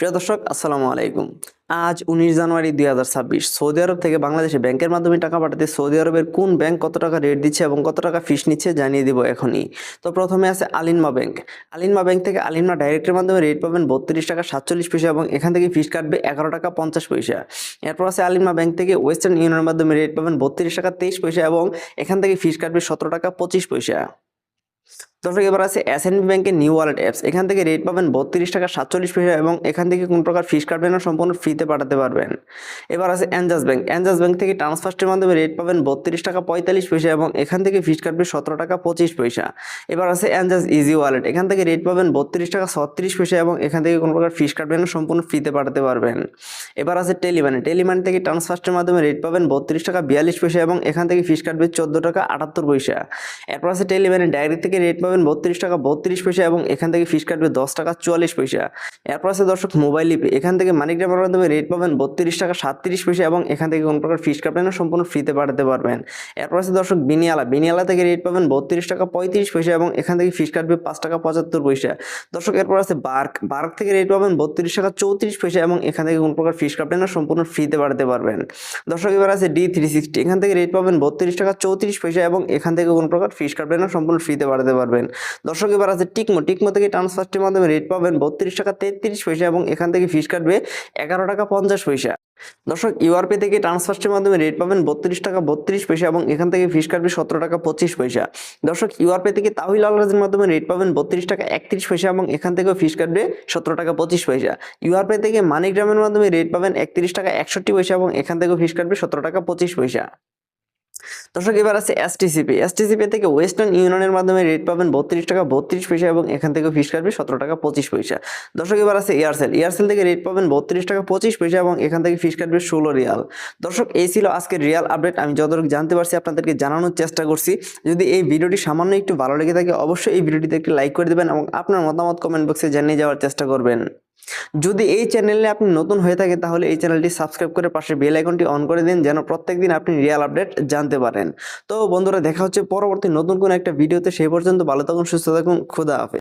প্রিয় দর্শক, আসসালামু আলাইকুম। আজ উনিশ জানুয়ারি দুই হাজার ছাব্বিশ, সৌদি আরব থেকে বাংলাদেশে ব্যাংকের মাধ্যমে টাকা পাঠাতে সৌদি আরবের কোন ব্যাংক কত টাকা রেট দিচ্ছে এবং কত টাকা ফিস নিচ্ছে জানিয়ে দিব এখনই। তো প্রথমে আছে আলিনমা ব্যাংক। আলিনমা ব্যাংক থেকে আলিনমা ডাইরেক্টের মাধ্যমে রেট পাবেন বত্রিশ টাকা সাতচল্লিশ পয়সা এবং এখান থেকে ফিস কাটবে এগারো টাকা পঞ্চাশ পয়সা। এরপর আছে আলিনমা ব্যাংক থেকে ওয়েস্টার্ন ইউনিয়নের মাধ্যমে রেট পাবেন বত্রিশ টাকা তেইশ পয়সা এবং এখান থেকে ফিস কাটবে সতেরো টাকা পঁচিশ পয়সা। দর্শক, এবার আছে এস এন বি ব্যাংকের নিউ ওয়ালেট অ্যাপস এখান থেকে রেট পাবেন বত্রিশ টাকা সাতচল্লিশ পয়সা এবং এখান থেকে কোনো প্রকার ফিস কাটবেন না সম্পূর্ণ ফ্রিতে পাঠাতে পারবেন। এবার আছে অ্যানজাস ব্যাংক অ্যানজাস ব্যাংক থেকে ট্রান্সফার্স্টের মাধ্যমে রেট পাবেন বত্রিশ টাকা পঁয়তাল্লিশ পয়সা এবং এখান থেকে ফিস কাটবে সতেরো টাকা পঁচিশ পয়সা। এবার আছে অ্যানজাস ইজি ওয়ালেট এখান থেকে রেট পাবেন বত্রিশ টাকা ছত্রিশ পয়সা এবং এখান থেকে কোনো প্রকার ফিস কাটবেন না সম্পূর্ণ ফ্রিতে পাঠাতে পারবেন। এবার আছে টেলিমানি টেলিমানি থেকে ট্রান্সফার্স্টের মাধ্যমে রেট পাবেন বত্রিশ টাকা বিয়াল্লিশ পয়সা এবং এখান থেকে ফিস কাটবে চোদ্দ টাকা আটাত্তর পয়সা। এরপর আছে টেলিমানি ডাইরেক্ট থেকে রেট পাবেন বত্রিশ টাকা বত্রিশ পয়সা এবং এখান থেকে ফিস কাটবে দশ টাকা চুয়াল্লিশ পয়সা। এরপর আছে দর্শক মোবাইল লিপে এখান থেকে মানিগ্রামের মাধ্যমে রেট পাবেন বত্রিশ টাকা সাতত্রিশ পয়সা এবং এখান থেকে কোনো প্রকার ফিস কাটবেন না, সম্পূর্ণ ফ্রিতে পাঠাতে পারবেন। এরপর আছে দর্শক বিনিয়ালা বিনিয়ালা থেকে রেট পাবেন বত্রিশ টাকা পঁয়ত্রিশ পয়সা এবং এখান থেকে ফিস কাটবে পাঁচ টাকা পঁচাত্তর পয়সা। দর্শক এরপর আছে বার্ক বার্ক থেকে রেট পাবেন বত্রিশ টাকা চৌত্রিশ পয়সা এবং এখান থেকে কোনো প্রকার ফিস কাটবেন না, সম্পূর্ণ ফ্রিতে পাঠাতে পারবেন। দর্শক এবার আছে ডি থ্রি সিক্সটি এখান থেকে রেট পাবেন বত্রিশ টাকা চৌত্রিশ পয়সা এবং এখান থেকে কোনো প্রকার ফিস কাটবেন না, সম্পূর্ণ ফ্রিতে পাঠাতে পারবেন। দর্শক, এবার আছে টিকমো। টিকমো থেকে ট্রান্সফার্স্টের মাধ্যমে রেট পাবেন বত্রিশ টাকা তেত্রিশ পয়সা এবং এখান থেকে ফিস কাটবে এগারো টাকা পঞ্চাশ পয়সা। দর্শক ইউআরপি থেকে ট্রান্সফার্স্টের মাধ্যমে রেট পাবেন বত্রিশ টাকা বত্রিশ পয়সা এবং এখান থেকে ফিস কাটবে সতেরো টাকা পঁচিশ পয়সা। দর্শক ইউআরপি থেকে তাহিল আলরাজের মাধ্যমে রেট পাবেন বত্রিশ টাকা একত্রিশ পয়সা এবং এখান থেকেও ফিস কাটবে সতেরো টাকা পঁচিশ পয়সা। ইউআরপি থেকে মানিগ্রামের মাধ্যমে রেট পাবেন একত্রিশ টাকা একষট্টি পয়সা এবং এখান থেকেও ফিস কাটবে সতেরো টাকা পঁচিশ পয়সা। দর্শক, এবার আছে এসটিসিপি এসটিসিপি থেকে ওয়েস্টার্ন ইউনিয়নের মাধ্যমে রেট পাবেন বত্রিশ টাকা, বত্রিশ পয়সা এবং এখান থেকে ফিস কাটবে সতেরো টাকা, পঁচিশ পয়সা। দর্শক, এবার আছে এয়ারসেল এয়ারসেল থেকে রেট পাবেন বত্রিশ টাকা, পঁচিশ পয়সা এবং এখান থেকে ফিস কাটবে ষোলো রিয়াল। দর্শক, এই ছিল আজকের রিয়াল আপডেট। আমি যতটুকু জানতে পারছি, আপনাদেরকে জানানোর চেষ্টা করছি। যদি এই ভিডিওটি সামান্য একটু ভালো লেগে থাকে, অবশ্যই এই ভিডিওটিতে একটি লাইক করে দেবেন এবং আপনার মতামত কমেন্ট বক্সে জানিয়ে যাওয়ার চেষ্টা করবেন। যদি এই চ্যানেলে আপনি নতুন হয়ে থাকেন, তাহলে এই চ্যানেলটি সাবস্ক্রাইব করে পাশে বেল আইকনটি অন করে দিন, যেন প্রত্যেক দিন আপনি রিয়াল আপডেট জানতে পারেন। তো বন্ধুরা, দেখা হচ্ছে পরবর্তী নতুন কোনো একটা ভিডিওতে সেই পর্যন্ত ভালো থাকুন, সুস্থ থাকুন, খুদা হাফেজ।